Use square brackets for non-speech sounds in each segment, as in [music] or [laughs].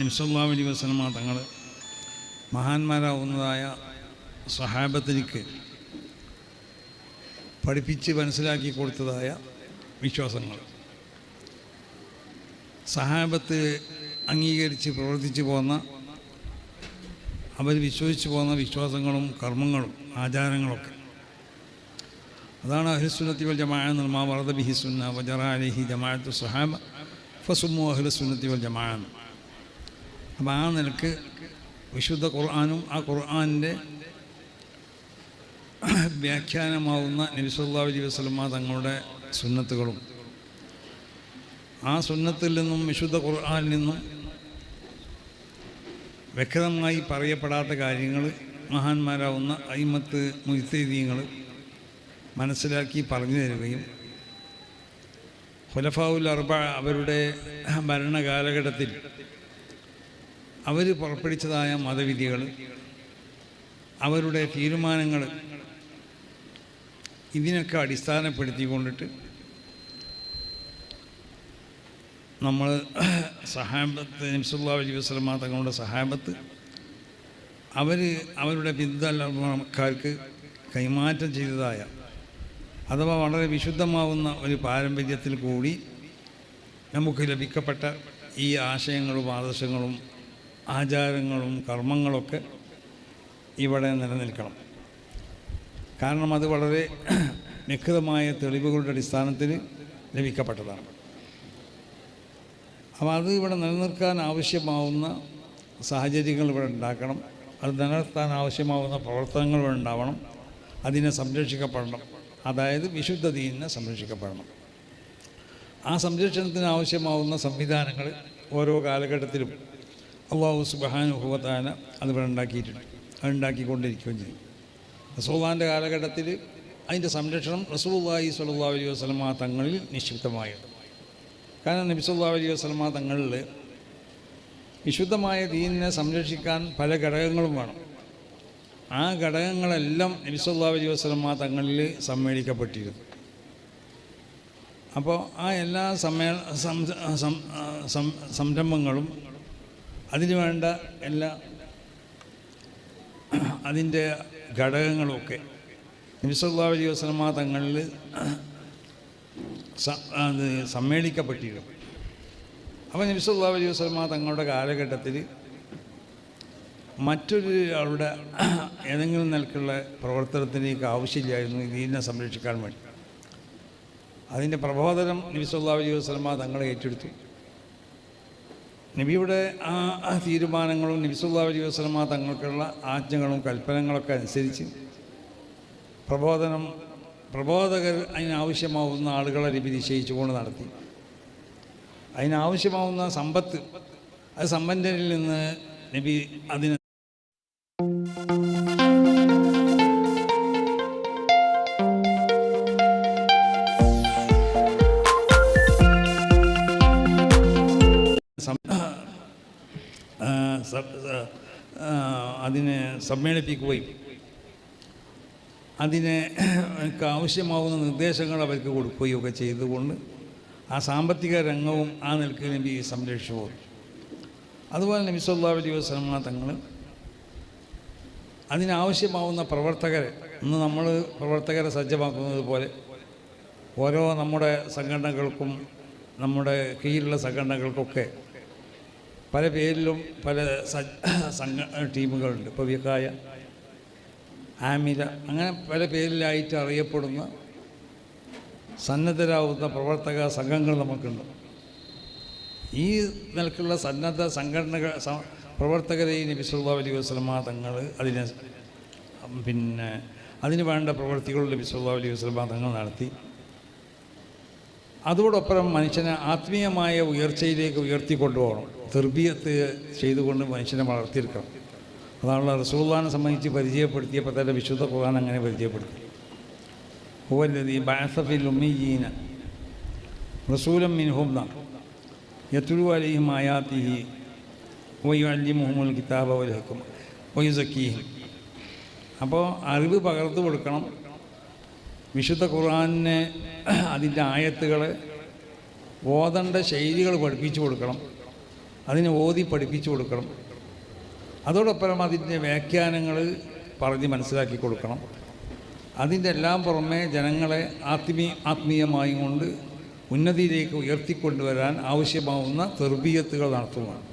നിംസല്ലാ അലി വസ്ലമ തങ്ങൾ മഹാന്മാരാവുന്നതായ സഹാബത്തിനിക്ക് പഠിപ്പിച്ച് മനസ്സിലാക്കി കൊടുത്തതായ വിശ്വാസങ്ങൾ സഹാബത്ത് അംഗീകരിച്ച് പ്രവർത്തിച്ചു പോന്ന അവർ വിശ്വസിച്ച് പോകുന്ന വിശ്വാസങ്ങളും കർമ്മങ്ങളും ആചാരങ്ങളൊക്കെ. അതാണ് അഹ്ലുസുന്നത്തി വൽ ജമാ നിർമാ വറദ ബിഹി സുന്ന വജറാലിഹി ജമാഅത്തു സഹാബ ഫസുമു അഹ്ലുസുന്നത്തി വൽ ജമാ അപ്പോൾ ആ നിലയ്ക്ക് വിശുദ്ധ ഖുർആാനും ആ ഖുർആാനിന്റെ വ്യാഖ്യാനമാവുന്ന നബിസുല്ലാ അലൈഹി വസ്ലമ തങ്ങളുടെ സുന്നത്തുകളും. ആ സുന്നത്തിൽ നിന്നും വിശുദ്ധ ഖുർആാനിൽ നിന്നും വ്യക്തമായി പറയപ്പെടാത്ത കാര്യങ്ങൾ മഹാന്മാരാവുന്ന അയിമത്ത് മുയ്ത്തീദീങ്ങൾ മനസ്സിലാക്കി പറഞ്ഞു തരികയും ഹുലഫാവുൽ അർബ അവരുടെ ഭരണകാലഘട്ടത്തിൽ അവർ പുറപ്പെടുവിച്ചതായ മതവിധികൾ അവരുടെ തീരുമാനങ്ങൾ ഇതിനൊക്കെ അടിസ്ഥാനപ്പെടുത്തിക്കൊണ്ടിട്ട് നമ്മൾ സഹാബത്ത് നിംസുല്ലാ അലി വസ്ലമ തങ്ങളുടെ സഹാബത്ത് അവർ അവരുടെ പിന്തുണക്കാർക്ക് കൈമാറ്റം ചെയ്തതായ അഥവാ വളരെ വിശുദ്ധമാവുന്ന ഒരു പാരമ്പര്യത്തിൽ കൂടി നമുക്ക് ലഭിക്കപ്പെട്ട ഈ ആശയങ്ങളും ആദർശങ്ങളും ആചാരങ്ങളും കർമ്മങ്ങളൊക്കെ ഇവിടെ നിലനിൽക്കണം. കാരണം അത് വളരെ വ്യക്തമായ തെളിവുകളുടെ അടിസ്ഥാനത്തിൽ ലഭിക്കപ്പെട്ടതാണ്. അപ്പോൾ അത് ഇവിടെ നിലനിർത്താൻ ആവശ്യമാവുന്ന സാഹചര്യങ്ങൾ ഇവിടെ ഉണ്ടാക്കണം. അത് നിലനിർത്താൻ ആവശ്യമാവുന്ന പ്രവർത്തനങ്ങൾ ഇവിടെ ഉണ്ടാവണം. അതിനെ സംരക്ഷിക്കപ്പെടണം. അതായത് വിശുദ്ധ ദീനിനെ സംരക്ഷിക്കപ്പെടണം. ആ സംരക്ഷണത്തിന് ആവശ്യമാവുന്ന സംവിധാനങ്ങൾ ഓരോ കാലഘട്ടത്തിലും അള്ളാഹു സുബാനുഭവത്താന അതിവിടെ ഉണ്ടാക്കിയിട്ടുണ്ട്. അത് ഉണ്ടാക്കിക്കൊണ്ടിരിക്കുകയും ചെയ്യും. റസൂള്ളാന്റെ കാലഘട്ടത്തിൽ അതിന്റെ സംരക്ഷണം റസൂള്ളാഹി സ്വല്ലാ അലൈഹി വസ്ലമ തങ്ങളിൽ നിക്ഷിപ്തമായത് കാരണം നബി സല്ലാ അലൈഹി വസ്ലമ തങ്ങളിൽ വിശുദ്ധമായ ദീനിനെ സംരക്ഷിക്കാൻ പല ഘടകങ്ങളും വേണം. ആ ഘടകങ്ങളെല്ലാം നബി സല്ലാ അലൈഹി വസ്ലമ തങ്ങളിൽ സമ്മേളിക്കപ്പെട്ടിരുന്നു. അപ്പോൾ ആ എല്ലാ സമ്മേള സംരംഭങ്ങളും അതിന് വേണ്ട എല്ലാ അതിന്റെ ഘടകങ്ങളുമൊക്കെ നബിസല്ലാ അലൈഹി വസ്ലമ തങ്ങളിൽ അത് സമ്മേളിക്കപ്പെട്ടിരുന്നു. അപ്പോൾ നബിസല്ലാ അലൈഹി വസ്ലമ തങ്ങളുടെ കാലഘട്ടത്തിൽ മറ്റൊരു ആളുടെ ഏതെങ്കിലും നിലക്കുള്ള പ്രവർത്തനത്തിലേക്ക് ആവശ്യമില്ലായിരുന്നു ദീനിനെ സംരക്ഷിക്കാൻ വേണ്ടി. അതിന്റെ പ്രബോധനം നബി സല്ലാ അലൈഹി വസ്ലമ തങ്ങളെ ഏറ്റെടുത്തു. നബിയുടെ ആ തീരുമാനങ്ങളും നബി സല്ലാ അലൈഹി വസ്ലമ തങ്ങൾക്കുള്ള ആജ്ഞകളും കൽപ്പനകളൊക്കെ അനുസരിച്ച് പ്രബോധനം പ്രബോധകർ അതിനാവശ്യമാവുന്ന ആളുകളെ നബി നിശ്ചയിച്ചുകൊണ്ട് നടത്തി. അതിനാവശ്യമാവുന്ന സമ്പത്ത് അത് സമ്പന്നരിൽ നിന്ന് നബി അതിന് അതിനെ സമ്മേളിപ്പിക്കുകയും അതിനെ ആവശ്യമാവുന്ന നിർദ്ദേശങ്ങൾ അവർക്ക് കൊടുക്കുകയും ഒക്കെ ചെയ്തുകൊണ്ട് ആ സാമ്പത്തിക രംഗവും ആ നിലയ്ക്ക് നബി സംരക്ഷിച്ചു. പോകും അതുപോലെ നബി സല്ലാ അലൈഹി വസ്ലമ തങ്ങൾ അതിനാവശ്യമാവുന്ന പ്രവർത്തകരെ ഇന്ന് നമ്മൾ പ്രവർത്തകരെ സജ്ജമാക്കുന്നത് പോലെ ഓരോ നമ്മുടെ സംഘടനകൾക്കും നമ്മുടെ കീഴിലുള്ള സംഘടനകൾക്കൊക്കെ പല പേരിലും പല സംഘ ടീമുകളുണ്ട്. ഇപ്പോൾ വിക്കായ ആമിര അങ്ങനെ പല പേരിലായിട്ട് അറിയപ്പെടുന്ന സന്നദ്ധരാകുന്ന പ്രവർത്തക സംഘങ്ങൾ നമുക്കുണ്ട്. ഈ നിലക്കുള്ള സന്നദ്ധ സംഘടനകൾ പ്രവർത്തകരെ നബി സല്ലാ തങ്ങൾ അതിനെ പിന്നെ അതിന് വേണ്ട പ്രവൃത്തികൾ നബി വലിയ അലൈഹി തങ്ങൾ നടത്തി. അതോടൊപ്പം മനുഷ്യനെ ആത്മീയമായ ഉയർച്ചയിലേക്ക് ഉയർത്തിക്കൊണ്ടുപോകണം. തെർബിയത്ത് ചെയ്തുകൊണ്ട് മനുഷ്യനെ വളർത്തിയെടുക്കണം. അതാണല്ലോ റസൂള്ളാനെ സംബന്ധിച്ച് പരിചയപ്പെടുത്തിയപ്പോൾ തന്നെ വിശുദ്ധ ഖുർആൻ അങ്ങനെ പരിചയപ്പെടുത്തി. ഹുവല്ലതി ബാസഫിൽ ഉമ്മിയീന റസൂലം മിൻഹും യത്തുലു അലൈഹിം ആയാത്തിഹി വയ്യല്ലിമുഹമുൽ കിതാബ വലഹക്കും വയ്യുസക്കീഹിം അപ്പോൾ അറിവ് പകർന്നു കൊടുക്കണം. വിശുദ്ധ ഖുർആാനിനെ അതിന്റെ ആയത്തുകൾ ഓതണ്ട ശൈലികൾ പഠിപ്പിച്ചു കൊടുക്കണം. അതിനെ ഓതി പഠിപ്പിച്ചു കൊടുക്കണം. അതോടൊപ്പം അതിന്റെ വ്യാഖ്യാനങ്ങൾ പറഞ്ഞ് മനസ്സിലാക്കി കൊടുക്കണം. അതിന്റെ എല്ലാം പുറമെ ജനങ്ങളെ ആത്മീ ആത്മീയമായും കൊണ്ട് ഉന്നതിയിലേക്ക് ഉയർത്തിക്കൊണ്ടുവരാൻ ആവശ്യമാവുന്ന തെർബീയത്തുകൾ നടത്തുകയാണ്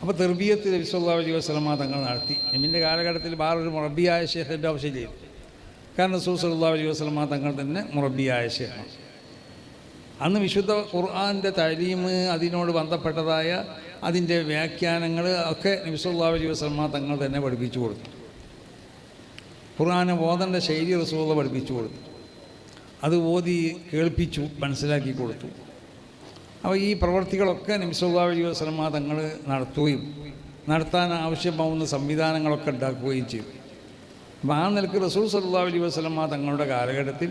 അപ്പോൾ തെർബീയത്ത് നബിസ്വല്ലാ അലൈഹി തങ്ങൾ നടത്തി. എമ്മിന്റെ കാലഘട്ടത്തിൽ വേറൊരു മുറബിയായ ശേഖരന്റെ ആവശ്യം കാരണം സൂസല്ലാ അലൈഹി തങ്ങൾ തന്നെ മുറബിയായ ശേഖമാണ് അന്ന് വിശുദ്ധ ഖുർആാന്റെ തലീമ് അതിനോട് ബന്ധപ്പെട്ടതായ അതിന്റെ വ്യാഖ്യാനങ്ങൾ ഒക്കെ നബിസ്വല്ലാ അലൈഹി വസ്ലമ തങ്ങൾ തന്നെ പഠിപ്പിച്ചു കൊടുത്തു. ഖുർആാനെ ഓതേണ്ട ശൈലി റസൂല പഠിപ്പിച്ചു കൊടുത്തു. അത് ഓതി കേൾപ്പിച്ചു മനസ്സിലാക്കി കൊടുത്തു. അപ്പോൾ ഈ പ്രവൃത്തികളൊക്കെ നബിസ്വല്ലാ അലൈഹി വസ്ലമ തങ്ങൾ നടത്തുകയും നടത്താൻ ആവശ്യമാവുന്ന സംവിധാനങ്ങളൊക്കെ ഉണ്ടാക്കുകയും ചെയ്തു. അപ്പോൾ ആ നിലയ്ക്ക് റസൂൽ സല്ലാ അലൈഹി വസ്ലമ തങ്ങളുടെ കാലഘട്ടത്തിൽ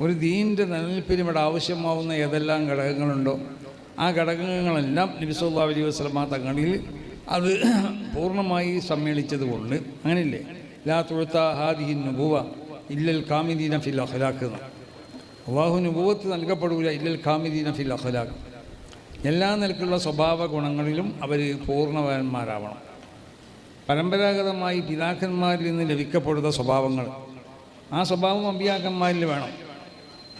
ഒരു ദീനിന്റെ നിലനിൽപ്പിന് ഇവിടെ ആവശ്യമാവുന്ന ഏതെല്ലാം ഘടകങ്ങളുണ്ടോ ആ ഘടകങ്ങളെല്ലാം നബിസ്വല്ലാ അലൈഹി വസ്ലമ തങ്ങളിൽ അത് പൂർണമായി സമ്മേളിച്ചതുകൊണ്ട് അങ്ങനെയില്ലേ? ലാ തുഴുത്ത ഹാദിഹി നുബുവ ഇല്ലൽ കാമിദീന ഫിൽ അഖലാക്ക് അള്ളാഹു നുബുവത്ത് നൽകപ്പെടൂല ഇല്ലൽ കാമിദീന ഫിൽ അഖലാക്ക് എല്ലാ നിലക്കുള്ള സ്വഭാവ ഗുണങ്ങളിലും അവർ പൂർണവാന്മാരാവണം. പരമ്പരാഗതമായി പിതാക്കന്മാരിൽ നിന്ന് ലഭിക്കപ്പെടുന്ന സ്വഭാവങ്ങൾ. ആ സ്വഭാവം അമ്പിയാക്കന്മാരിൽ വേണം.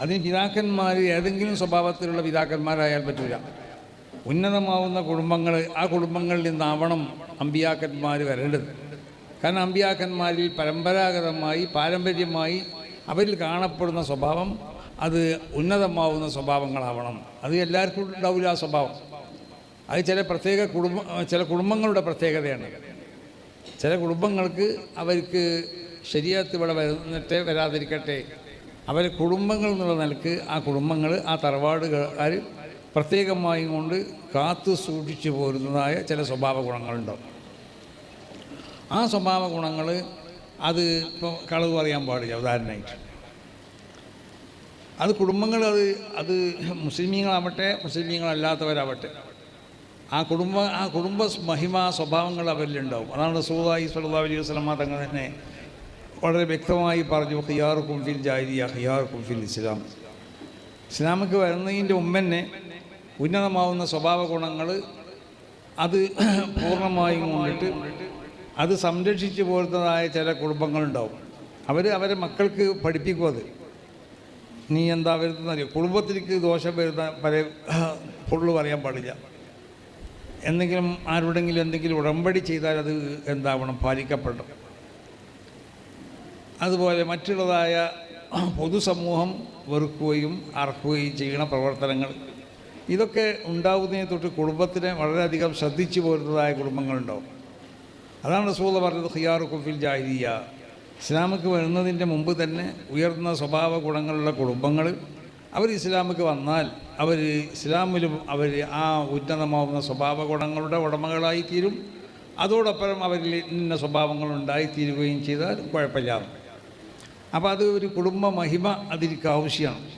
അതിന് പിതാക്കന്മാർ ഏതെങ്കിലും സ്വഭാവത്തിലുള്ള പിതാക്കന്മാരായാൽ പറ്റില്ല ഉന്നതമാവുന്ന കുടുംബങ്ങൾ ആ കുടുംബങ്ങളിൽ നിന്നാവണം അമ്പിയാക്കന്മാർ വരേണ്ടത്. കാരണം അമ്പിയാക്കന്മാരിൽ പരമ്പരാഗതമായി പാരമ്പര്യമായി അവരിൽ കാണപ്പെടുന്ന സ്വഭാവം അത് ഉന്നതമാവുന്ന സ്വഭാവങ്ങളാവണം. അത് എല്ലാവർക്കും ഉണ്ടാവില്ല ആ സ്വഭാവം. അത് ചില പ്രത്യേക കുടുംബ ചില കുടുംബങ്ങളുടെ പ്രത്യേകതയാണ്. ചില കുടുംബങ്ങൾക്ക് അവർക്ക് ശരിയാത്ത് ഇവിടെ വരുന്നിട്ടേ വരാതിരിക്കട്ടെ. അവരെ കുടുംബങ്ങൾ എന്നുള്ള നിലയ്ക്ക് ആ കുടുംബങ്ങൾ ആ തറവാടുകാർ പ്രത്യേകമായി കൊണ്ട് കാത്തു സൂക്ഷിച്ചു പോരുന്നതായ ചില സ്വഭാവ ഗുണങ്ങളുണ്ടാവും ആ സ്വഭാവ ഗുണങ്ങൾ അത് ഇപ്പോൾ കളവ് പറയാൻ പാടില്ല ഉദാഹരണമായിട്ട്. അത് കുടുംബങ്ങൾ അത് അത് മുസ്ലിമീങ്ങളാവട്ടെ മുസ്ലിമീങ്ങളല്ലാത്തവരാവട്ടെ ആ കുടുംബ ആ കുടുംബ മഹിമ സ്വഭാവങ്ങൾ അവരിലുണ്ടാവും. അതാണ് സൂദായി സുല്ലാ അലൈഹി വസ്ലമ തങ്ങൾ തന്നെ വളരെ വ്യക്തമായി പറഞ്ഞു ഹിയാർ കുംഫിൽ ജാരിയ ഹിയാർ കുംഫിൽ ഇസ്ലാം. ഇസ്ലാമിക്ക് വരുന്നതിന്റെ മുമ്പന്നെ ഉന്നതമാവുന്ന സ്വഭാവ ഗുണങ്ങൾ അത് [clears throat] പൂർണമായും കൊണ്ടിട്ട് അത് സംരക്ഷിച്ചു പോരുന്നതായ ചില കുടുംബങ്ങളുണ്ടാവും. അവർ അവരെ മക്കൾക്ക് പഠിപ്പിക്കും അത്. നീ എന്താ വരുന്നറിയോ കുടുംബത്തിലേക്ക് ദോഷം വരുന്ന പല പൊള്ളു [clears throat] പറയാൻ പാടില്ല. എന്തെങ്കിലും ആരോടെങ്കിലും എന്തെങ്കിലും ഉടമ്പടി ചെയ്താൽ അത് എന്താവണം? പാലിക്കപ്പെടണം. അതുപോലെ മറ്റുള്ളതായ പൊതുസമൂഹം വെറുക്കുകയും അറക്കുകയും ചെയ്യുന്ന പ്രവർത്തനങ്ങൾ. ഇതൊക്കെ ഉണ്ടാവുന്നതിനെ തൊട്ട് കുടുംബത്തിനെ വളരെയധികം ശ്രദ്ധിച്ചു പോരുന്നതായ കുടുംബങ്ങളുണ്ടാവും അതാണ് റസൂല പറഞ്ഞത് ഖിയാർ കുഫിൽ ജാഹിരിയ ഇസ്ലാമിക്ക് വരുന്നതിന്റെ മുമ്പ് തന്നെ ഉയർന്ന സ്വഭാവ ഗുണങ്ങളുള്ള കുടുംബങ്ങൾ. അവർ ഇസ്ലാമിക്ക് വന്നാൽ അവർ ഇസ്ലാമിലും അവർ ആ ഉന്നതമാവുന്ന സ്വഭാവ ഗുണങ്ങളുടെ ഉടമകളായിത്തീരും. അതോടൊപ്പം അവരിൽ ഇന്ന സ്വഭാവങ്ങൾ ഉണ്ടായിത്തീരുകയും ചെയ്താൽ കുഴപ്പമില്ല. അപ്പോൾ അത് ഒരു കുടുംബ മഹിമ അതിലേക്ക് ആവശ്യമാണ്.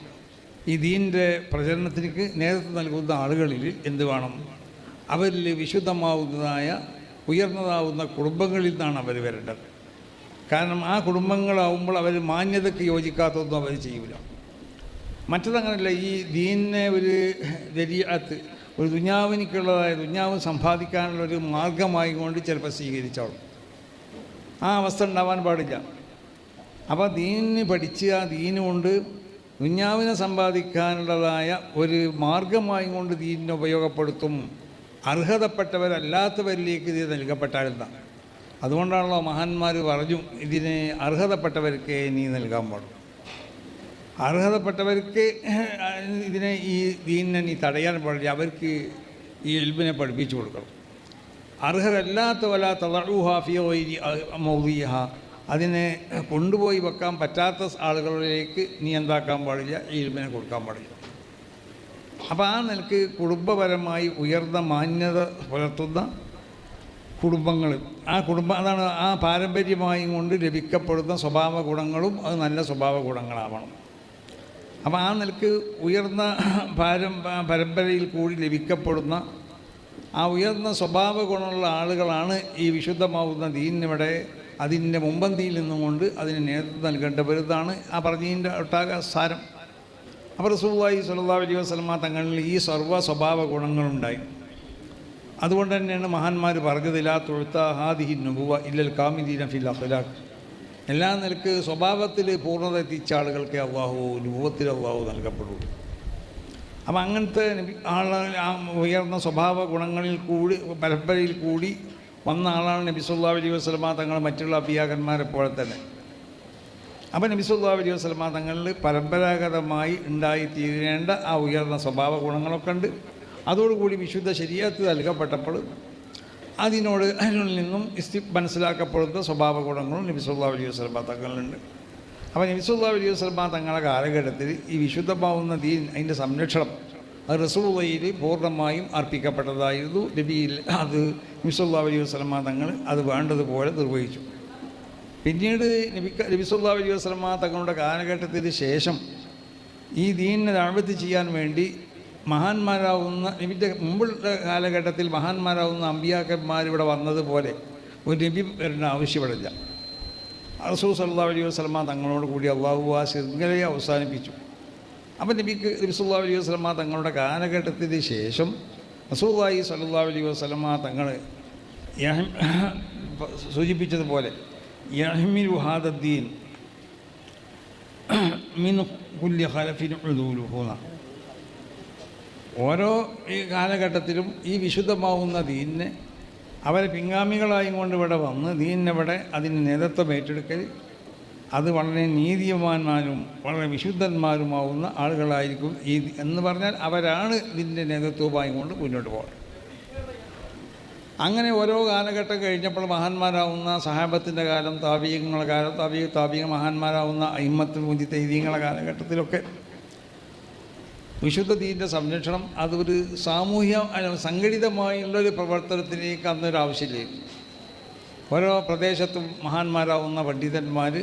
ഈ ദീന്റെ പ്രചരണത്തിലേക്ക് നേതൃത്വം നൽകുന്ന ആളുകളിൽ എന്ത് വേണം? അവരിൽ വിശുദ്ധമാവുന്നതായ ഉയർന്നതാവുന്ന കുടുംബങ്ങളിൽ നിന്നാണ് അവർ വരേണ്ടത്. കാരണം ആ കുടുംബങ്ങളാവുമ്പോൾ അവർ മാന്യതയ്ക്ക് യോജിക്കാത്തതൊന്നും അവർ ചെയ്യില്ല മറ്റതങ്ങനല്ല ഈ ദീനിനെ ഒരു ദരിയാത്ത് ഒരു ദുഞ്ഞാവിനിക്കുള്ളതായ ദുഞ്ഞാവ് സമ്പാദിക്കാനുള്ള ഒരു മാർഗമായി കൊണ്ട് ചിലപ്പോൾ സ്വീകരിച്ചോളും. ആ അവസ്ഥ ഉണ്ടാവാൻ പാടില്ല. അപ്പോൾ ദീനിന് പഠിച്ച് ദീനുകൊണ്ട് ദുഞ്ഞാവിനെ സമ്പാദിക്കാനുള്ളതായ ഒരു മാർഗമായി കൊണ്ട് ദീനിനെ ഉപയോഗപ്പെടുത്തും. അർഹതപ്പെട്ടവരല്ലാത്തവരിലേക്ക് ഇത് നൽകപ്പെട്ടാലെന്നാണ് അതുകൊണ്ടാണല്ലോ മഹാന്മാർ പറഞ്ഞു ഇതിന് അർഹതപ്പെട്ടവർക്ക് നീ നൽകാൻ പാടും അർഹതപ്പെട്ടവർക്ക് ഇതിനെ ഈ ദീനിനെ നീ തടയാൻ പാടില്ല അവർക്ക് ഈ എൽബിനെ പഠിപ്പിച്ചു കൊടുക്കണം. അർഹരല്ലാത്തവല തളറുഹാഫിയോ മൗദിയഹ അതിനെ കൊണ്ടുപോയി വെക്കാൻ പറ്റാത്ത ആളുകളിലേക്ക് നീ എന്താക്കാൻ പാടില്ല ഈ എൽബിനെ കൊടുക്കാൻ പാടില്ല. അപ്പോൾ ആ നിലയ്ക്ക് കുടുംബപരമായി ഉയർന്ന മാന്യത പുലർത്തുന്ന കുടുംബങ്ങൾ ആ കുടുംബം അതാണ് ആ പാരമ്പര്യമായും കൊണ്ട് ലഭിക്കപ്പെടുന്ന സ്വഭാവ ഗുണങ്ങളും അത് നല്ല സ്വഭാവ ഗുണങ്ങളാവണം അപ്പോൾ ആ നിലയ്ക്ക് ഉയർന്ന പാരം പരമ്പരയിൽ കൂടി ലഭിക്കപ്പെടുന്ന ആ ഉയർന്ന സ്വഭാവ ഗുണമുള്ള ആളുകളാണ് ഈ വിശുദ്ധമാവുന്ന ദീനിവിടെ അതിന്റെ മുമ്പന്തിയിൽ നിന്നുകൊണ്ട് അതിന് നേതൃത്വം നൽകേണ്ടവരുതാണ് ആ പറഞ്ഞതിന്റെ ഒട്ടാക സാരം അപ്പോൾ റസൂലുള്ളാഹി സല്ലാ അലൈഹി വസ്ലമ തങ്ങളിൽ ഈ സർവ സ്വഭാവ ഗുണങ്ങളുണ്ടായി. അതുകൊണ്ട് തന്നെയാണ് മഹാന്മാർ പറഞ്ഞതില്ല തൊഴുത്ത ഹാദിഹി നുബുവ ഇല്ലൽ കാമിദീന ഫിൽ അഖ്ലാഖ്. എല്ലാ നിലയ്ക്ക് സ്വഭാവത്തിൽ പൂർണത എത്തിച്ച ആളുകൾക്ക് അള്ളാഹു രൂപത്തിൽ അള്ളാഹു നൽകപ്പെടും അപ്പം അങ്ങനത്തെ നബി ആളുകൾ ആ ഉയർന്ന സ്വഭാവ ഗുണങ്ങളിൽ കൂടി പരമ്പരയിൽ കൂടി വന്ന ആളാണ് നബിസുല്ലാ അലൈഹി വസ്ലമ തങ്ങൾ മറ്റുള്ള അഭിയാകന്മാരെ പോലെ തന്നെ. അപ്പം നബിസുല്ലാ അലൈഹി വസ്ലമ തങ്ങളിൽ പരമ്പരാഗതമായി ഉണ്ടായിത്തീരേണ്ട ആ ഉയർന്ന സ്വഭാവ ഗുണങ്ങളൊക്കെ ഉണ്ട്. അതോടുകൂടി വിശുദ്ധ ശരിയാത്ത് നൽകപ്പെട്ടപ്പോൾ അതിനോട് അതിനുള്ളിൽ നിന്നും ഇസ്തി മനസ്സിലാക്കപ്പെടുന്ന സ്വഭാവ ഗുണങ്ങളും നബിസുല്ലാ അലൈഹി വസ്ലമ തങ്ങളിലുണ്ട്. അപ്പോൾ നബിസുല്ലാ അലൈഹി വസ്ലമ തങ്ങളുടെ കാലഘട്ടത്തിൽ ഈ വിശുദ്ധമാവുന്ന ദീൻ അതിന്റെ സംരക്ഷണം അത് റസൂള്ളയിൽ പൂർണമായും അർപ്പിക്കപ്പെട്ടതായിരുന്നു. നബിയിൽ അത് നബി സല്ലാ അലൈഹി വസ്ലമ തങ്ങൾ അത് വേണ്ടതുപോലെ നിർവഹിച്ചു. പിന്നീട് നബി നബിസുല്ലാ അലൈഹി വസ്ലമ തങ്ങളുടെ കാലഘട്ടത്തിന് ശേഷം ഈ ദീനിനെ ദാഴ്വത്തി ചെയ്യാൻ വേണ്ടി മഹാന്മാരാവുന്ന നബിന്റെ മുമ്പുള്ള കാലഘട്ടത്തിൽ മഹാന്മാരാവുന്ന അമ്പിയാക്കന്മാർ ഇവിടെ വന്നതുപോലെ ഒരു നബി വരേണ്ട ആവശ്യപ്പെടില്ല റസൂൽ സല്ലാ അലൈഹി വസ്ലമ തങ്ങളോട് കൂടി അള്ളാഹു ആ ശൃംഖലയെ അവസാനിപ്പിച്ചു. അപ്പം നബിക്ക് നബി സല്ലാ അലൈഹി വസ്ലമ തങ്ങളുടെ കാലഘട്ടത്തിന് ശേഷം റസൂല്ലായി സല്ലാ അലൈഹി വസ്ലമ തങ്ങൾ സൂചിപ്പിച്ചതുപോലെ യഹ്മിലു ഹാദദ്ദീൻ മിൻ കുല്യ ഉദൂലുഹുന ഓരോ ഈ കാലഘട്ടത്തിലും ഈ വിശുദ്ധമാവുന്ന ദീനിനെ അവരെ പിൻഗാമികളായും കൊണ്ട് ഇവിടെ വന്ന് ദീനിനിവിടെ അതിന് നേതൃത്വം ഏറ്റെടുക്കൽ അത് വളരെ നീതിമാന്മാരും വളരെ വിശുദ്ധന്മാരുമാവുന്ന ആളുകളായിരിക്കും ഈ എന്ന് പറഞ്ഞാൽ അവരാണ് ഇതിന്റെ നേതൃത്വമായി കൊണ്ട് മുന്നോട്ട് പോകുന്നത് അങ്ങനെ ഓരോ കാലഘട്ടം കഴിഞ്ഞപ്പോൾ മഹാന്മാരാവുന്ന സഹാബത്തിന്റെ കാലം താപീകങ്ങളുടെ കാലം താപീ താപീക മഹാന്മാരാവുന്ന അഹിമത്ത് മുഞ്ചി തൈതീങ്ങളുടെ കാലഘട്ടത്തിലൊക്കെ വിശുദ്ധ തീന്റെ സംരക്ഷണം അതൊരു സാമൂഹ്യ സംഘടിതമായുള്ളൊരു പ്രവർത്തനത്തിലേക്ക് അന്നൊരു ആവശ്യമില്ലായിരുന്നു ഓരോ പ്രദേശത്തും മഹാന്മാരാവുന്ന പണ്ഡിതന്മാർ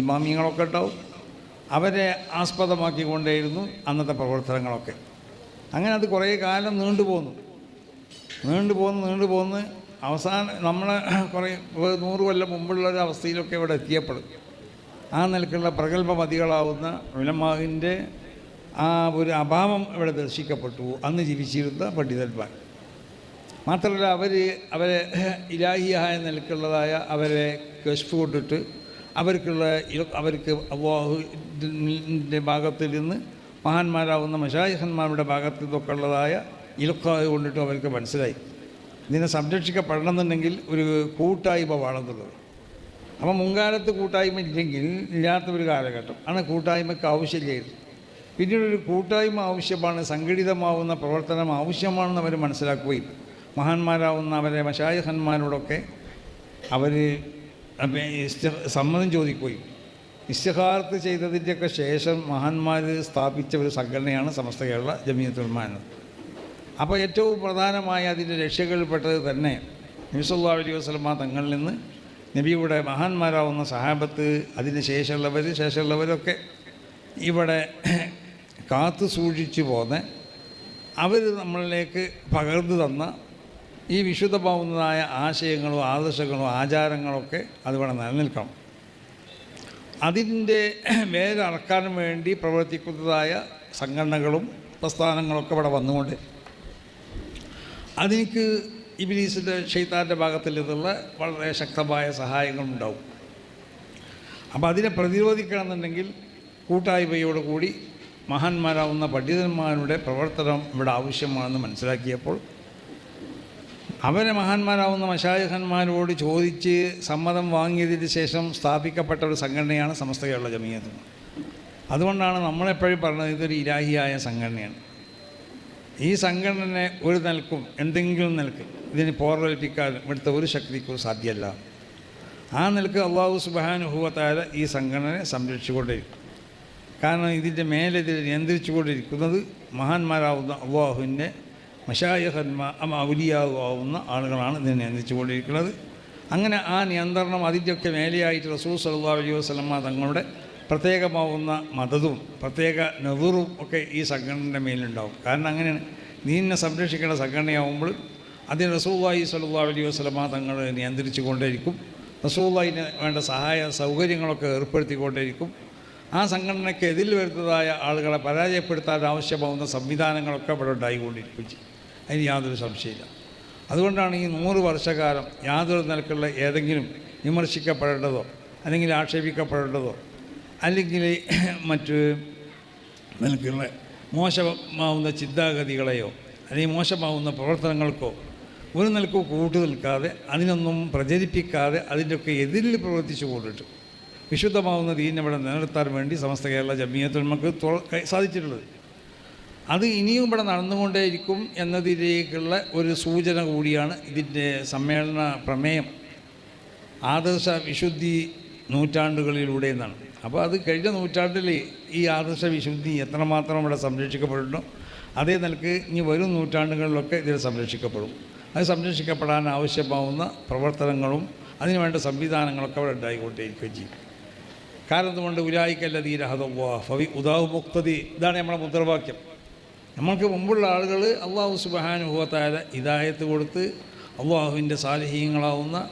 ഇമാമിയങ്ങളൊക്കെ ഉണ്ടാവും. അവരെ ആസ്പദമാക്കിക്കൊണ്ടേയിരുന്നു അന്നത്തെ പ്രവർത്തനങ്ങളൊക്കെ. അങ്ങനെ അത് കുറേ കാലം നീണ്ടുപോന്നു നീണ്ടുപോന്ന് നീണ്ടുപോന്ന് അവസാനം നമ്മൾ [clears throat] കുറേ നൂറ് കൊല്ലം മുമ്പുള്ള ഒരു അവസ്ഥയിലൊക്കെ ഇവിടെ എത്തിയപ്പോൾ ആ നിലക്കുള്ള പ്രഗത്ഭമതികളാവുന്ന ഉലമാവിന്റെ ആ ഒരു അഭാവം ഇവിടെ ദർശിക്കപ്പെട്ടു. അന്ന് ജീവിച്ചിരുന്ന പണ്ഡിതന്മാർ. മാത്രമല്ല അവർ അവരെ [laughs] ഇലാഹിയായ നിലക്കുള്ളതായ അവരെ കഷ്ഫ് കൊണ്ടിട്ട് അവർക്കുള്ള അവർക്ക് അള്ളാഹുവിന്റെ ഭാഗത്തിൽ നിന്ന് മഹാന്മാരാവുന്ന മഷായിഹന്മാരുടെ ഭാഗത്ത് നിന്നൊക്കെ ഉള്ളതായ ഇലക്കാവ് കൊണ്ടിട്ട് അവർക്ക് മനസ്സിലായി. ഇതിനെ സംരക്ഷിക്കപ്പെടണം എന്നുണ്ടെങ്കിൽ ഒരു കൂട്ടായ്മ വേണമെന്നുള്ളത്. അപ്പം മുൻകാലത്ത് കൂട്ടായ്മ ഇല്ലെങ്കിൽ ഇല്ലാത്ത ഒരു കാലഘട്ടം. ആണ് കൂട്ടായ്മയ്ക്ക് ആവശ്യമില്ലായിരുന്നു. പിന്നീട് ഒരു കൂട്ടായ്മ ആവശ്യമാണ് സംഘടിതമാവുന്ന പ്രവർത്തനം ആവശ്യമാണെന്ന് അവർ മനസ്സിലാക്കുകയും മഹാന്മാരാവുന്ന അവരെ മഷായഹന്മാരോടൊക്കെ അവർ സമ്മതം ചോദിക്കുകയും ഇസ്തിഹാർത്ത് ചെയ്തതിന്റെയൊക്കെ ശേഷം മഹാന്മാർ സ്ഥാപിച്ച ഒരു സംഘടനയാണ് സമസ്ത കേരള ജമീയത്തുൽമാൻ അപ്പോൾ ഏറ്റവും പ്രധാനമായ അതിന്റെ രക്ഷകളിൽപ്പെട്ടത് തന്നെ നബിസല്ലാ അലൈഹി വസ്ലമ തങ്ങളിൽ നിന്ന് നബിയുടെ മഹാന്മാരാവുന്ന സഹാബത്ത് അതിന് ശേഷമുള്ളവർ ശേഷമുള്ളവരൊക്കെ ഇവിടെ കാത്തു സൂക്ഷിച്ചു പോന്ന് അവർ നമ്മളിലേക്ക് പകർന്നു തന്ന ഈ വിശുദ്ധ വിശുദ്ധമാവുന്നതായ ആശയങ്ങളും ആദർശങ്ങളോ ആചാരങ്ങളൊക്കെ അതുപോലെ നിലനിൽക്കണം. അതിന്റെ മേലടക്കാൻ വേണ്ടി പ്രവർത്തിക്കുന്നതായ സംഘടനകളും പ്രസ്ഥാനങ്ങളൊക്കെ ഇവിടെ വന്നുകൊണ്ട് അതെനിക്ക് ഇബിലീസിന്റെ ഷെയ്ത്താന്റെ ഭാഗത്തിൽ നിന്നുള്ള വളരെ ശക്തമായ സഹായങ്ങളുണ്ടാവും. അപ്പോൾ അതിനെ പ്രതിരോധിക്കണമെന്നുണ്ടെങ്കിൽ കൂട്ടായ്മയോട് കൂടി മഹാന്മാരാവുന്ന പണ്ഡിതന്മാരുടെ പ്രവർത്തനം ഇവിടെ ആവശ്യമാണെന്ന് മനസ്സിലാക്കിയപ്പോൾ അവരെ മഹാന്മാരാവുന്ന മഷായഹന്മാരോട് ചോദിച്ച് സമ്മതം വാങ്ങിയതിന് ശേഷം സ്ഥാപിക്കപ്പെട്ട ഒരു സംഘടനയാണ് സമസ്ത കേരള ജമീയത്ത്. അതുകൊണ്ടാണ് നമ്മളെപ്പോഴും പറഞ്ഞത് ഇതൊരു ഇലാഹിയായ സംഘടനയാണ്. ഈ സംഘടന ഒരു നിലക്കും എന്തെങ്കിലും നിലയ്ക്ക് ഇതിന് പോറലേൽപ്പിക്കാൻ ഇവിടുത്തെ ഒരു ശക്തിക്കും സാധ്യമല്ല ആ നിലയ്ക്ക് അള്ളാഹു സുബാനുഭവത്തായ ഈ സംഘടനയെ സംരക്ഷിച്ചുകൊണ്ടിരിക്കും. കാരണം ഇതിന്റെ മേലെ നിയന്ത്രിച്ചുകൊണ്ടിരിക്കുന്നത് മഹാന്മാരാവുന്ന അള്ളാഹുവിന്റെ മഷായഹന്മാ ഔലിയാവുന്ന ആളുകളാണ് ഇതിനെ നിയന്ത്രിച്ചുകൊണ്ടിരിക്കുന്നത്. അങ്ങനെ ആ നിയന്ത്രണം അതിന്റെയൊക്കെ മേലെയായിട്ട് റസൂൽ സല്ലാ അലൈഹി വസ്ലമ തങ്ങളുടെ പ്രത്യേകമാവുന്ന മതതും പ്രത്യേക നെവറും ഒക്കെ ഈ സംഘടനയുടെ മേലുണ്ടാവും കാരണം അങ്ങനെയാണ് നീനെ സംരക്ഷിക്കേണ്ട സംഘടനയാവുമ്പോൾ അതിന് റസൂല്ലായി സല്ലാ അലൈഹി വസ്ലമ തങ്ങൾ നിയന്ത്രിച്ചു കൊണ്ടേയിരിക്കും റസൂല്ലായിന് വേണ്ട സഹായ സൗകര്യങ്ങളൊക്കെ ഏർപ്പെടുത്തിക്കൊണ്ടേയിരിക്കും. ആ സംഘടനയ്ക്ക് എതിൽ വരുന്നതായ ആളുകളെ പരാജയപ്പെടുത്താൻ ആവശ്യമാവുന്ന സംവിധാനങ്ങളൊക്കെ ഇവിടെ ഉണ്ടായിക്കൊണ്ടിരിക്കും. അതിന് യാതൊരു സംശയമില്ല. അതുകൊണ്ടാണ് ഈ നൂറ് വർഷക്കാലം യാതൊരു നിലക്കുള്ള ഏതെങ്കിലും വിമർശിക്കപ്പെടേണ്ടതോ അല്ലെങ്കിൽ ആക്ഷേപിക്കപ്പെടേണ്ടതോ അല്ലെങ്കിൽ [clears throat] മറ്റ് നിലക്കുള്ള മോശമാവുന്ന ചിന്താഗതികളെയോ അല്ലെങ്കിൽ മോശമാവുന്ന പ്രവർത്തനങ്ങൾക്കോ ഒരു നിലക്കും കൂട്ടു നിൽക്കാതെ അതിനൊന്നും പ്രചരിപ്പിക്കാതെ അതിന്റെയൊക്കെ എതിരിൽ പ്രവർത്തിച്ചു കൊണ്ടിട്ട് വിശുദ്ധമാവുന്ന ദീൻ ഇവിടെ നിലനിർത്താൻ വേണ്ടി സമസ്ത കേരള ജമീയത്തിൽ നമുക്ക് സാധിച്ചിട്ടുള്ളത്. അത് ഇനിയും ഇവിടെ നടന്നുകൊണ്ടേയിരിക്കും എന്നതിലേക്കുള്ള ഒരു സൂചന കൂടിയാണ് ഇതിന്റെ സമ്മേളന പ്രമേയം. ആദർശ വിശുദ്ധി നൂറ്റാണ്ടുകളിലൂടെ എന്നാണ്. അപ്പോൾ അത് കഴിഞ്ഞ നൂറ്റാണ്ടിൽ ഈ ആദർശ വിശുദ്ധി എത്രമാത്രം ഇവിടെ സംരക്ഷിക്കപ്പെടുന്നു അതേ നിലയ്ക്ക് ഇനി വരും നൂറ്റാണ്ടുകളിലൊക്കെ ഇതിൽ സംരക്ഷിക്കപ്പെടും. അത് സംരക്ഷിക്കപ്പെടാൻ ആവശ്യമാവുന്ന പ്രവർത്തനങ്ങളും അതിനുവേണ്ട സംവിധാനങ്ങളൊക്കെ അവിടെ ഉണ്ടായിക്കൊണ്ടേയിരിക്കുകയും ചെയ്യും. കാരണം എന്തുകൊണ്ട് ഉരായിക്കല്ല തീരഹദവ്വാ ഫവി ഉദാവ് മുക്തതി ഇതാണ് നമ്മുടെ മുദ്രാവാക്യം. നമ്മൾക്ക് മുമ്പുള്ള ആളുകൾ അള്ളാഹു സുബഹാനുഭവത്തായ ഇതായത്ത് കൊടുത്ത് അള്ളാഹുവിന്റെ സാലിഹീങ്ങളാവുന്ന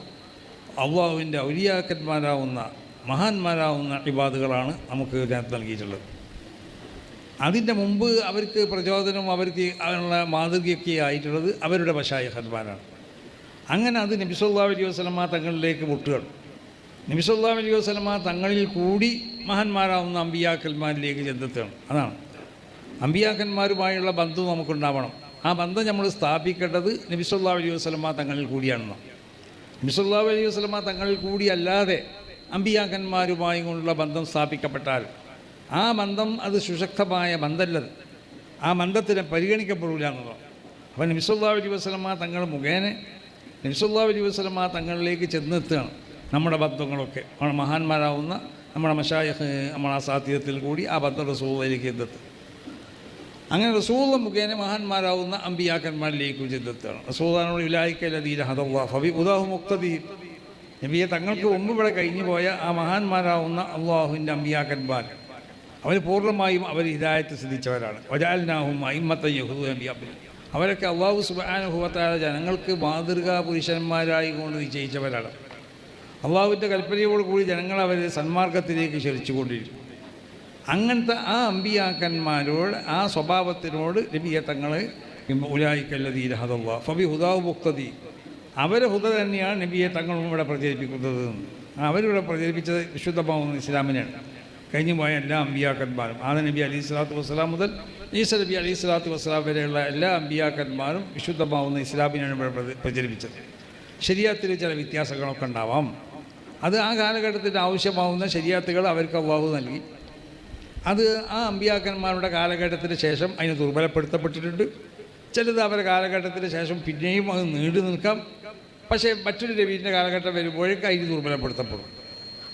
അള്ളാഹുവിന്റെ ഔലിയാക്കന്മാരാവുന്ന മഹാന്മാരാവുന്ന ഇബാദുകളാണ് നമുക്ക് ഇതിനകത്ത് നൽകിയിട്ടുള്ളത്. അതിന്റെ മുമ്പ് അവർക്ക് പ്രചോദനം അവർക്ക് അതിനുള്ള മാതൃകയൊക്കെ ആയിട്ടുള്ളത് അവരുടെ പശായഹന്മാരാണ്. അങ്ങനെ അത് നബിസല്ലാ അലൈഹി വസ്ലമ തങ്ങളിലേക്ക് മുട്ടുകയാണ്. നബിസല്ലാ അലൈഹി വസ്ലമ തങ്ങളിൽ കൂടി മഹാന്മാരാവുന്ന അമ്പിയാക്കന്മാരിലേക്ക് ചെന്നെത്തുകയാണ്. അതാണ്. അമ്പിയാക്കന്മാരുമായുള്ള ബന്ധം നമുക്കുണ്ടാവണം. ആ ബന്ധം നമ്മൾ സ്ഥാപിക്കേണ്ടത് നബിസുല്ലാ അലൈഹി വസ്ലമ തങ്ങളിൽ കൂടിയാണെന്ന് നബിസുല്ലാ അലൈഹി വസ്ലമ തങ്ങളിൽ കൂടിയല്ലാതെ അമ്പിയാക്കന്മാരുമായി കൊണ്ടുള്ള ബന്ധം സ്ഥാപിക്കപ്പെട്ടാൽ ആ ബന്ധം അത് സുശക്തമായ ബന്ധമല്ലത് ആ ബന്ധത്തിനെ പരിഗണിക്കപ്പെടില്ല എന്നുള്ളത് അപ്പം നബിസുല്ലാ അലൈഹി വസ്ലമ തങ്ങൾ മുഖേന നബിസുല്ലാ അലൈഹി വസ്ലമ തങ്ങളിലേക്ക് ചെന്നെത്തുകയാണ് നമ്മുടെ ബന്ധങ്ങളൊക്കെ. നമ്മുടെ മഹാന്മാരാവുന്ന നമ്മുടെ മഷായഹ് നമ്മുടെ ആ സാധ്യതത്തിൽ കൂടി ആ ബന്ധ റസൂലിലേക്ക് എത്തും. അങ്ങനെ റസൂള്ള മുഖേന മഹാന്മാരാവുന്ന അമ്പിയാക്കന്മാരിലേക്ക് ചെന്നെത്തുകയാണ്. റസൂദാനോട് വിലായിക്കലതീര ഹദല്ലാ ഫബി ഉദാഹു മുക്തദീ. നബിയെ തങ്ങൾക്ക് മുമ്പ് ഇവിടെ കഴിഞ്ഞു പോയ ആ മഹാന്മാരാവുന്ന അള്ളാഹുവിന്റെ അമ്പിയാക്കന്മാർ. അവർ പൂർണമായും അവർ ഹിദായത്ത് സിദ്ധിച്ചവരാണ്. വജാലിനാഹും അയിമത്ത യഹുദു അമ്പിയാബിൽ അവരൊക്കെ അള്ളാഹു സുബാനുഭവത്തായ ജനങ്ങൾക്ക് മാതൃകാ പുരുഷന്മാരായി കൊണ്ട് നിശ്ചയിച്ചവരാണ്. അള്ളാഹുവിന്റെ കൽപ്പനയോട് കൂടി ജനങ്ങൾ അവരെ സന്മാർഗത്തിലേക്ക് ക്ഷണിച്ചുകൊണ്ടിരിക്കും അങ്ങനത്തെ ആ അമ്പിയാക്കന്മാരോട് ആ സ്വഭാവത്തിനോട് നബിയെ തങ്ങൾ ഉലായിക്കല്ലതീര ഹദല്ല ഫബി ഹുദാവ് മുക്തതി അവരെ ഹുദ തന്നെയാണ് നബിയെ തങ്ങളും ഇവിടെ പ്രചരിപ്പിക്കുന്നത്. അവരിവിടെ പ്രചരിപ്പിച്ചത് വിശുദ്ധമാവുന്ന ഇസ്ലാമിനെയാണ്. കഴിഞ്ഞു പോയ എല്ലാ അമ്പിയാക്കന്മാരും ആദ നബി അലി സ്വലാത്തു വസ്സലാം മുതൽ ഈസ നബി അലി സ്വലാത്തു വസ്സലാം വരെയുള്ള എല്ലാ അമ്പിയാക്കന്മാരും വിശുദ്ധമാവുന്ന ഇസ്ലാമിനാണ് ഇവിടെ പ്രച- പ്രചരിപ്പിച്ചത്. ശരിയാത്തിൽ ചില വ്യത്യാസങ്ങളൊക്കെ ഉണ്ടാവാം. അത് ആ കാലഘട്ടത്തിൽ ആവശ്യമാവുന്ന ശരിയാത്തുകൾ അവർക്ക് അള്ളാഹു നൽകി. അത് ആ അമ്പിയാക്കന്മാരുടെ കാലഘട്ടത്തിന് ശേഷം അതിന് ദുർബലപ്പെടുത്തപ്പെട്ടിട്ടുണ്ട്. ചിലത് അവരുടെ കാലഘട്ടത്തിന് ശേഷം പിന്നെയും അത് നീണ്ടു നിൽക്കാം. പക്ഷേ മറ്റൊരു രവീന്റെ കാലഘട്ടം വരുമ്പോഴേക്കും അതിന് ദുർബലപ്പെടുത്തപ്പെടും.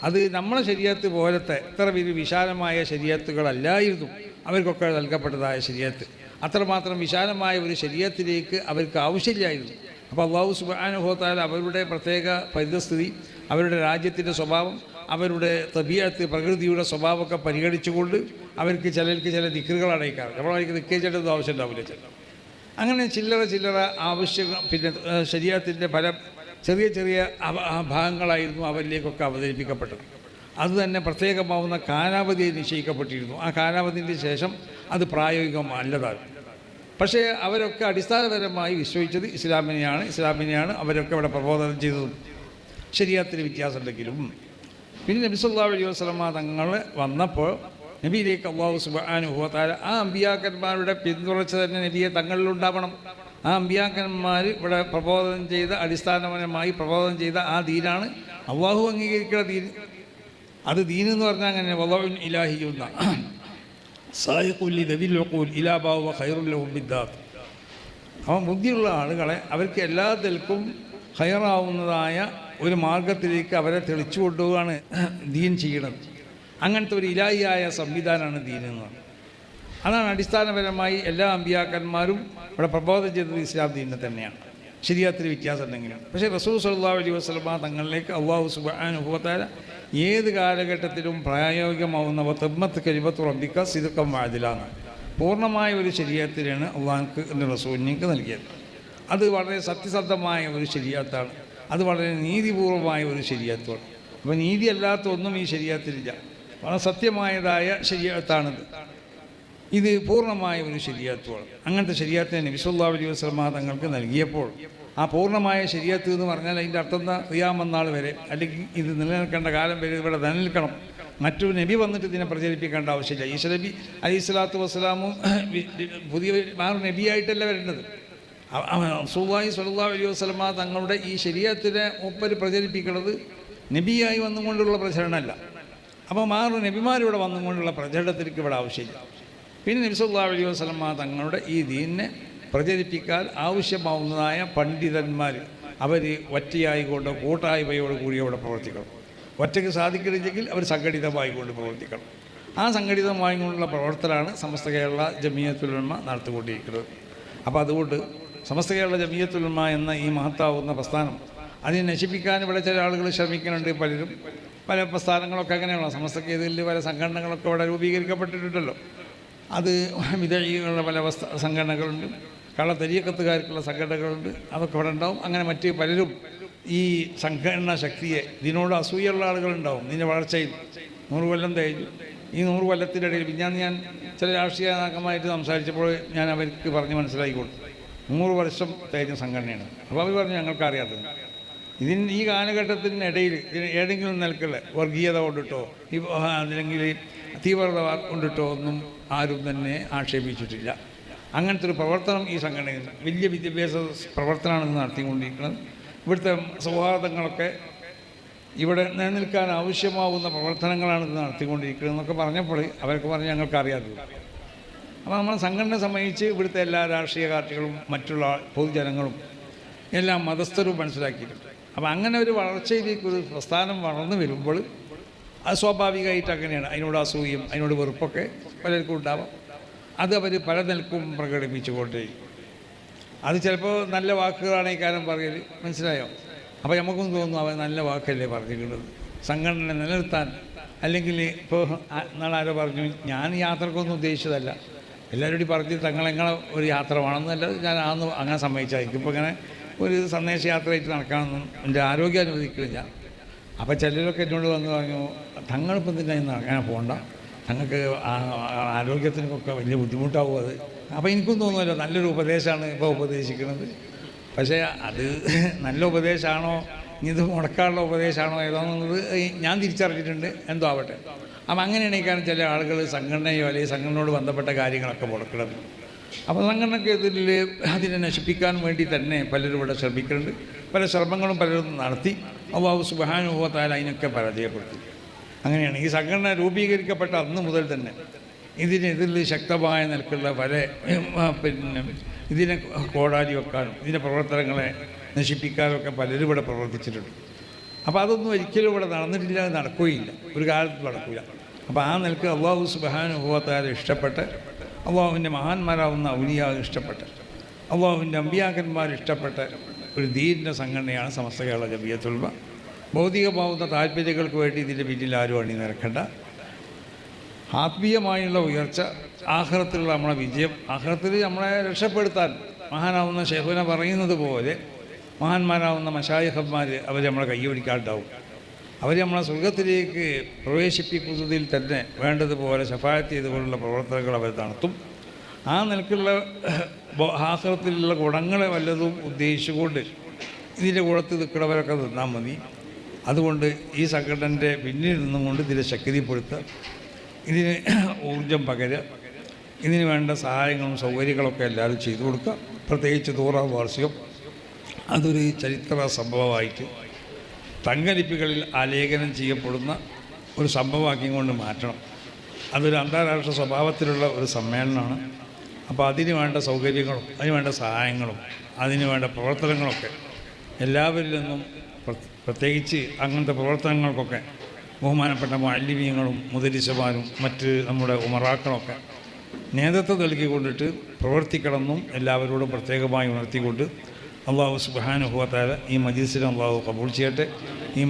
അത് നമ്മളെ ശരീരത്ത് പോലത്തെ ഇത്ര വലിയ വിശാലമായ ശരീരത്തുകളല്ലായിരുന്നു. അവർക്കൊക്കെ നൽകപ്പെട്ടതായ ശരീരത്ത്. അത്രമാത്രം വിശാലമായ ഒരു ശരീരത്തിലേക്ക് അവർക്ക് ആവശ്യമില്ലായിരുന്നു. അപ്പോൾ അള്ളാഹു സുബാനുഭവത്താൽ അവരുടെ പ്രത്യേക പരിതസ്ഥിതി അവരുടെ രാജ്യത്തിന്റെ സ്വഭാവം അവരുടെ തബിയത്ത് പ്രകൃതിയുടെ സ്വഭാവമൊക്കെ പരിഗണിച്ചുകൊണ്ട് അവർക്ക് ചിലർക്ക് ചില ദിക്കറുകൾ അടയ്ക്കാറ് നമ്മളവർക്ക് ദിക്കേച്ചേണ്ടത് ആവശ്യം ഉണ്ടാവില്ല ചേട്ടൻ അങ്ങനെ ചില്ലറ ചില്ലറ ആവശ്യങ്ങൾ പിന്നെ ശരീരത്തിന്റെ പല ചെറിയ ചെറിയ ഭാഗങ്ങളായിരുന്നു അവരിലേക്കൊക്കെ അവതരിപ്പിക്കപ്പെട്ടത്. അത് തന്നെ പ്രത്യേകമാവുന്ന കാലാവധി നിശ്ചയിക്കപ്പെട്ടിരുന്നു. ആ കാലാവധിന്റെ ശേഷം അത് പ്രായോഗികമല്ലതാണ് പക്ഷേ അവരൊക്കെ അടിസ്ഥാനപരമായി വിശ്വസിച്ചത് ഇസ്ലാമിനെയാണ്. ഇസ്ലാമിനെയാണ് അവരൊക്കെ ഇവിടെ പ്രബോധനം ചെയ്തതും ശരിയാത്തിന് വ്യത്യാസമുണ്ടെങ്കിലും പിന്നെ നബി സല്ലാ അലൈഹി വസ്ലമ തങ്ങൾ വന്നപ്പോൾ നബിയിലേക്ക് അള്ളാഹു സുബാനുഭവത്താല ആ അമ്പിയാക്കന്മാരുടെ പിന്തുടർച്ച തന്നെ നബിയെ തങ്ങളിലുണ്ടാവണം ആ അമ്പിയാക്കന്മാർ ഇവിടെ പ്രബോധനം ചെയ്ത അടിസ്ഥാനപരമായി പ്രബോധനം ചെയ്ത ആ ദീനാണ് അള്ളാഹു അംഗീകരിക്കുന്ന ദീൻ. അത് ദീൻ എന്ന് പറഞ്ഞാൽ അങ്ങനെ വള്ളവിൻ ഇലാഹിയുന്ന സായിഖുല്ലി ദവിൽ വക്കൂൽ ഇലാബാവ ഖൈറുല്ലഹും ബിദ്ദാത്ത് അവൻ ബുദ്ധിയുള്ള ആളുകളെ അവർക്ക് എല്ലാത്തിൽക്കും ഹയറാവുന്നതായ ഒരു മാർഗത്തിലേക്ക് അവരെ തെളിച്ചു കൊണ്ടുപോവുകയാണ് ദീൻ ചെയ്യണത്. അങ്ങനത്തെ ഒരു ഇലായിയായ സംവിധാനമാണ് ദീൻ എന്ന് അതാണ് അടിസ്ഥാനപരമായി എല്ലാ അമ്പിയാക്കന്മാരും ഇവിടെ പ്രബോധനം ചെയ്തത് ഇസ്ലാം ദീനിനെ തന്നെയാണ്. ശരിയാത്തിൽ വ്യത്യാസം ഉണ്ടെങ്കിലും. പക്ഷേ റസൂൽ സല്ലാ അലൈഹി വസ്ലമ തങ്ങളിലേക്ക് അള്ളാഹു സുബാനുഭവത്താല ഏത് കാലഘട്ടത്തിലും പ്രായോഗികമാവുന്നവ തെമ്മത്ത് കരിമത്ത് റബ്ബിക്ക സിതുക്കം വാതിലാണ് പൂർണമായ ഒരു ശരീരത്തിനാണ് അള്ളാഹ്ക്ക് എന്റെ റസൂലിനേക്ക് നൽകിയത്. അത് വളരെ സത്യസന്ധമായ ഒരു ശരീരത്താണ്. അത് വളരെ നീതിപൂർവമായ ഒരു ശരീരത്വമാണ്. അപ്പോൾ നീതിയല്ലാത്ത ഒന്നും ഈ ശരീരത്തിലില്ല. വളരെ സത്യമായതായ ശരീരത്താണിത്. ഇത് പൂർണമായ ഒരു ശരിയാത്തുമാണ് അങ്ങനത്തെ ശരിയാത്തിനെ നബിസുല്ലാ അലൈഹി വസ്ലമ തങ്ങൾക്ക് നൽകിയപ്പോൾ ആ പൂർണമായ ശരിയാത്ത് എന്ന് പറഞ്ഞാൽ അതിന്റെ അർത്ഥം റിയാമെന്നാൾ വരെ അല്ലെങ്കിൽ ഇത് നിലനിൽക്കേണ്ട കാലം വരെ ഇവിടെ നിലനിൽക്കണം. മറ്റൊരു നബി വന്നിട്ട് ഇതിനെ പ്രചരിപ്പിക്കേണ്ട ആവശ്യമില്ല. ഈശ നബി സ്വലാത്തു വസ്സലാമും പുതിയ വേറെ നബിയായിട്ടല്ല വരേണ്ടത്. സുല്ലാഹി സല്ലാ അലൈഹി വസ്ലമ തങ്ങളുടെ ഈ ശരീരത്തിനെ ഒപ്പർ പ്രചരിപ്പിക്കുന്നത് നബിയായി വന്നുകൊണ്ടുള്ള പ്രചരണമല്ല. അപ്പോൾ മാറ് നബിമാരിവിടെ വന്നുകൊണ്ടുള്ള പ്രചരണത്തിലേക്ക് ഇവിടെ ആവശ്യമില്ല. പിന്നെ നബി സല്ലാ അലൈഹി വസ്ലമ തങ്ങളുടെ ഈ ദീനിനെ പ്രചരിപ്പിക്കാൻ ആവശ്യമാവുന്നതായ പണ്ഡിതന്മാർ അവർ ഒറ്റയായിക്കൊണ്ട് കൂട്ടായ്മയോട് കൂടി അവിടെ പ്രവർത്തിക്കണം. ഒറ്റയ്ക്ക് സാധിക്കുന്നില്ലെങ്കിൽ അവർ സംഘടിതമായിക്കൊണ്ട് പ്രവർത്തിക്കണം. ആ സംഘടിതമായിക്കൊണ്ടുള്ള പ്രവർത്തനമാണ് സമസ്ത കേരള ജമിയത്തുലമ നടത്തിക്കൊണ്ടിരിക്കുന്നത്. അപ്പോൾ അതുകൊണ്ട് സമസ്ത കേരള ജമീയത്തുലമ എന്ന ഈ മഹത്താവുന്ന പ്രസ്ഥാനം. അതിനെ നശിപ്പിക്കാൻ ഇവിടെ ചില ആളുകൾ ശ്രമിക്കുന്നുണ്ട് പലരും. പല പ്രസ്ഥാനങ്ങളൊക്കെ അങ്ങനെയുള്ള സമസ്തക്ക് ഇതിൽ പല സംഘടനകളൊക്കെ ഇവിടെ രൂപീകരിക്കപ്പെട്ടിട്ടുണ്ടല്ലോ. അത് വിദേശികളുടെ പല സംഘടനകളുണ്ട് കള്ള തെരിയക്കത്തുകാർക്കുള്ള സംഘടനകളുണ്ട് അതൊക്കെ ഇവിടെ ഉണ്ടാവും. അങ്ങനെ മറ്റ് പലരും ഈ സംഘടനാ ശക്തിയെ ഇതിനോട് അസൂയുള്ള ആളുകളുണ്ടാവും ഇതിന്റെ വളർച്ചയിൽ. നൂറ് കൊല്ലം തേഞ്ഞു ഈ നൂറ് കൊല്ലത്തിന്റെ ഇടയിൽ പിന്നെ ഞാൻ ചില രാഷ്ട്രീയ നേതാക്കന്മാരായിട്ട് സംസാരിച്ചപ്പോൾ ഞാൻ അവർക്ക് പറഞ്ഞ് മനസ്സിലാക്കിക്കൊണ്ടു നൂറ് വർഷം തേജ സംഘടനയാണ്. അപ്പോൾ അവർ പറഞ്ഞു ഞങ്ങൾക്ക് അറിയാത്തത് ഇതിന് ഈ കാലഘട്ടത്തിനിടയിൽ ഇതിന് ഏതെങ്കിലും നിലക്കുള്ള വർഗീയത കൊണ്ടിട്ടോ അല്ലെങ്കിൽ തീവ്രത കൊണ്ടിട്ടോ ഒന്നും ആരും തന്നെ ആക്ഷേപിച്ചിട്ടില്ല. അങ്ങനത്തെ ഒരു പ്രവർത്തനം ഈ സംഘടനയിൽ വലിയ വിദ്യാഭ്യാസ പ്രവർത്തനമാണ് നടത്തിക്കൊണ്ടിരിക്കുന്നത്. ഇവിടുത്തെ സൗഹാർദ്ദങ്ങളൊക്കെ ഇവിടെ നിലനിൽക്കാൻ ആവശ്യമാവുന്ന പ്രവർത്തനങ്ങളാണ് നടത്തിക്കൊണ്ടിരിക്കുന്നത് എന്നൊക്കെ പറഞ്ഞപ്പോൾ അവർക്ക് പറഞ്ഞ് ഞങ്ങൾക്ക് അറിയാത്തത് അപ്പോൾ നമ്മളെ സംഘടന സംബന്ധിച്ച് ഇവിടുത്തെ എല്ലാ രാഷ്ട്രീയ പാർട്ടികളും മറ്റുള്ള പൊതുജനങ്ങളും എല്ലാം മതസ്ഥരും മനസ്സിലാക്കിയിട്ടുണ്ട്. അപ്പോൾ അങ്ങനെ ഒരു വളർച്ചയിലേക്ക് ഒരു പ്രസ്ഥാനം വളർന്നു വരുമ്പോൾ അത് സ്വാഭാവികമായിട്ട് അങ്ങനെയാണ്. അതിനോട് അസൂയും അതിനോട് വെറുപ്പൊക്കെ പലർക്കും ഉണ്ടാവാം. അത് അവർ പല നിലക്കും പ്രകടിപ്പിച്ചു കൊണ്ടേയിരിക്കും അത് ചിലപ്പോൾ നല്ല വാക്കുകളാണ് ഈ കാര്യം പറയൽ മനസ്സിലായോ? അപ്പോൾ നമുക്കും തോന്നുന്നു അവൻ നല്ല വാക്കല്ലേ പറഞ്ഞിട്ടുള്ളത് സംഘടന നിലനിർത്താൻ. അല്ലെങ്കിൽ ഇപ്പോൾ നാളെ ആരോ പറഞ്ഞു ഞാൻ യാത്രക്കൊന്നും ഉദ്ദേശിച്ചതല്ല. എല്ലാവരോടും പറഞ്ഞ് തങ്ങളെങ്ങളെ ഒരു യാത്ര വേണമെന്നല്ല ഞാൻ ആന്ന് അങ്ങനെ സമ്മതിച്ചായിരിക്കും. ഇപ്പോൾ ഇങ്ങനെ ഒരു സന്ദേശ യാത്രയായിട്ട് നടക്കാമെന്നും എന്റെ ആരോഗ്യം അനുവദിക്കില്ല. അപ്പോൾ ചിലരൊക്കെ എന്നോട് വന്ന് പറഞ്ഞു തങ്ങളിപ്പം തന്നെ അങ്ങനെ പോകണ്ട തങ്ങൾക്ക് ആരോഗ്യത്തിനൊക്കെ വലിയ ബുദ്ധിമുട്ടാവും അത്. അപ്പോൾ എനിക്കും തോന്നുമല്ലോ നല്ലൊരു ഉപദേശമാണ് ഇപ്പോൾ ഉപദേശിക്കുന്നത്. പക്ഷേ അത് നല്ല ഉപദേശമാണോ ഇത് മുടക്കാനുള്ള ഉപദേശമാണോ ഏതാണെന്നുള്ളത് ഞാൻ തിരിച്ചറിഞ്ഞിട്ടുണ്ട്. എന്തോ ആവട്ടെ. അപ്പം അങ്ങനെയാണ് ഈ കാരണം ചില ആളുകൾ സംഘടനയോ അല്ലെങ്കിൽ സംഘടനയോട് ബന്ധപ്പെട്ട കാര്യങ്ങളൊക്കെ മുടക്കുന്നത്. അപ്പോൾ സംഘടനയ്ക്ക് ഇതിൽ അതിനെ നശിപ്പിക്കാൻ വേണ്ടി തന്നെ പലരും ഇവിടെ ശ്രമിക്കുന്നുണ്ട്. പല ശ്രമങ്ങളും പലരും നടത്തി. അള്ളാഹു സുബാനുഭവത്താൽ അതിനൊക്കെ പരാജയപ്പെടുത്തി. അങ്ങനെയാണ്. ഈ സംഘടന രൂപീകരിക്കപ്പെട്ട അന്ന് മുതൽ തന്നെ ഇതിനെതിരിൽ ശക്തമായ നിലക്കുള്ള പല പിന്നെ ഇതിനെ കോടാലി വെക്കാനും ഇതിന്റെ പ്രവർത്തനങ്ങളെ നശിപ്പിക്കാനൊക്കെ പലരും ഇവിടെ പ്രവർത്തിച്ചിട്ടുണ്ട്. അപ്പോൾ അതൊന്നും ഒരിക്കലും ഇവിടെ നടന്നിട്ടില്ല നടക്കുകയില്ല. ഒരു കാലത്ത് നടക്കില്ല അപ്പോൾ ആ നിലയ്ക്ക് അള്ളാഹു സുബാനുഭവത്താൽ ഇഷ്ടപ്പെട്ട് അള്ളാഹുവിന്റെ മഹാന്മാരാവുന്ന ഔലിയാ ഇഷ്ടപ്പെട്ട് അള്ളാഹുവിന്റെ അമ്പിയാക്കന്മാർ ഇഷ്ടപ്പെട്ട ഒരു ദീനിന്റെ സംഘടനയാണ് സമസ്ത കേരള ജബിയത്തുൽമ ഭൗതികമാവുന്ന താല്പര്യങ്ങൾക്ക് വേണ്ടി ഇതിന്റെ പിന്നിൽ ആരും അണി നിരക്കേണ്ട ആത്മീയമായുള്ള ഉയർച്ച ആഹ്റത്തിലുള്ള നമ്മളെ വിജയം ആഹ്റത്തിൽ നമ്മളെ രക്ഷപ്പെടുത്താൻ മഹാനാവുന്ന ഷെഹുന പറയുന്നത് പോലെ മഹാന്മാരാവുന്ന മഷായഹന്മാർ അവർ നമ്മളെ കൈയൊടിക്കാണ്ടാവും അവർ നമ്മളെ സ്വർഗത്തിലേക്ക് പ്രവേശിപ്പിക്കുന്നതിൽ തന്നെ വേണ്ടതുപോലെ ശഫായത്ത് ചെയ്തുകൊണ്ടുള്ള പ്രവർത്തനങ്ങൾ അവർ നടത്തും. ആ നിലക്കുള്ള ആഹ്റത്തിലുള്ള ഗുണങ്ങളെ വല്ലതും ഉദ്ദേശിച്ചുകൊണ്ട് ഇതിന്റെ കൂടത്ത് നിൽക്കുന്നവരൊക്കെ നിന്നാൽ മതി. അതുകൊണ്ട് ഈ സംഘടനന്റെ പിന്നിൽ നിന്നുകൊണ്ട് ഇതിനെ ശക്തിപ്പെടുത്തുക. ഇതിന് ഊർജം പകരുക. ഇതിന് വേണ്ട സഹായങ്ങളും സൗകര്യങ്ങളൊക്കെ എല്ലാവരും ചെയ്തു കൊടുക്കുക. പ്രത്യേകിച്ച് നൂറാം വാർഷികം. അതൊരു ചരിത്ര സംഭവമായിട്ട് തങ്കലിപ്പികളിൽ ആലേഖനം ചെയ്യപ്പെടുന്ന ഒരു സംഭവമാക്കിയും കൊണ്ട് മാറ്റണം. അതൊരു അന്താരാഷ്ട്ര സ്വഭാവത്തിലുള്ള ഒരു സമ്മേളനമാണ്. അപ്പോൾ അതിന് വേണ്ട സൗകര്യങ്ങളും അതിന് വേണ്ട സഹായങ്ങളും അതിന് വേണ്ട പ്രവർത്തനങ്ങളൊക്കെ എല്ലാവരിൽ നിന്നും പ്രത്യേകിച്ച് അങ്ങനത്തെ പ്രവർത്തനങ്ങൾക്കൊക്കെ ബഹുമാനപ്പെട്ട മാലിന്യങ്ങളും മുതലിസമാരും മറ്റ് നമ്മുടെ ഉമറാക്കളൊക്കെ നേതൃത്വം നൽകിക്കൊണ്ടിട്ട് പ്രവർത്തിക്കണമെന്നും എല്ലാവരോടും പ്രത്യേകമായി ഉണർത്തിക്കൊണ്ട് അള്ളാഹു സുബാനുഭവത്താൽ ഈ മജീസിനെ അള്ളാഹു കബൂൾ ചെയ്യട്ടെ. ഈ